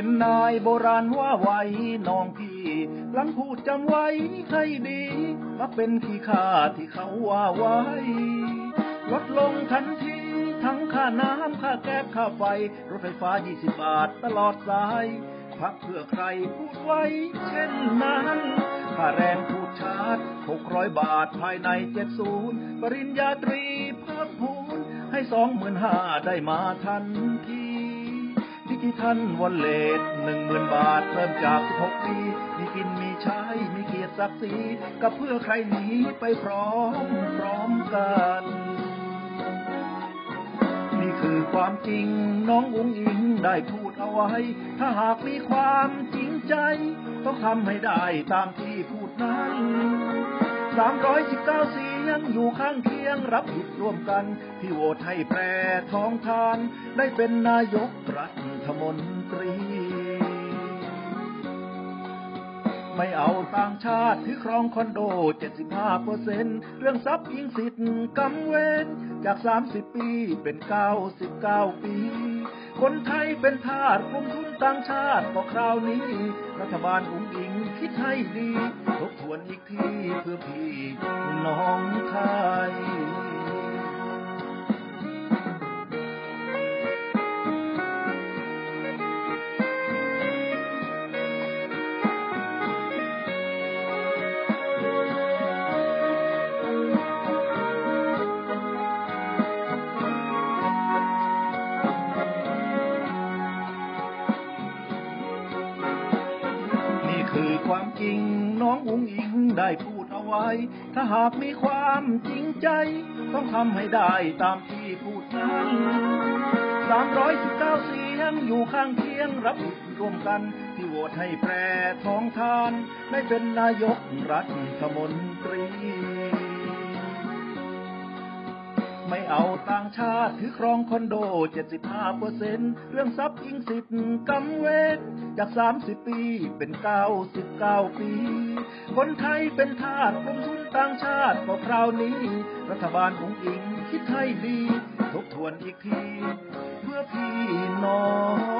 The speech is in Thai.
็นนายโบราณว่าไว้น้องพี่หลังพูดจำไว้ให้ดีว่าเป็นขี้ข้าที่เขาว่าไว้ ลดลงทันทีทั้งค่าน้ำค่าแก๊สค่าไฟ รถไฟฟ้า 20 บาทตลอดสาย พักเพื่อใครพูดไว้ เช่นนั้นค่าแรงพูดชาร์จ600 บาทภายใน 70 ปริญญาตรีเพิ่มพูนให้สองหมื่นห้าได้มาทันที ดิจิทัลวอลเล็ตหนึ่งหมื่นบาทเพิ่มจาก16ปีมีกินมีใช้มีเกียรติศักดิ์ศรีกับเพื่อใครหนีไปพร้อมพร้อมกัน นี่คือความจริงน้องอุ้งอิงได้พูดเอาไว้ ถ้าหากมีความจริงใจ ต้องทำให้ได้ตามที่พูดนั้น 319เสียงอยู่ข้างเคียงรับผิดร่วมกัน ที่โหวตให้แพรทองทาน ได้เป็นนายกรัฐมนตรี ไม่เอาต่างชาติถือครองคอนโด 75เปอร์เซ็นต์เรื่องทรัพย์ยิงสิทธิ์กำเว้น จาก 30 ปีเป็น 99 ปี คนไทยเป็นทาสกลุ่มทุนต่างชาติก็คราวนี้ รัฐบาลอุ้งอิงคิดให้ดี ทบทวนอีกทีเพื่อพี่น้องไทย คือความจริงน้องอุ้งอิงได้พูดเอาไว้ ถ้าหากมีความจริงใจ ต้องทำให้ได้ตามที่พูดนั้น319เสียงอยู่ข้างเคียงรับผิดร่วมกัน ที่โหวตให้แปรท้องทาน ได้เป็นนายกรัฐมนตรี ไม่เอาต่างชาติ ถือครองคอนโด 75เปอร์เซ็นต์เรื่องทรัพย์อิงสิทธิ์กำเวทจาก 30 ปีเป็น 99 ปี คนไทยเป็นทาสกลุ่มทุนต่างชาติก็คราวนี้ รัฐบาลองอิงคิดให้ดี ทบทวนอีกที เพื่อพี่น้อง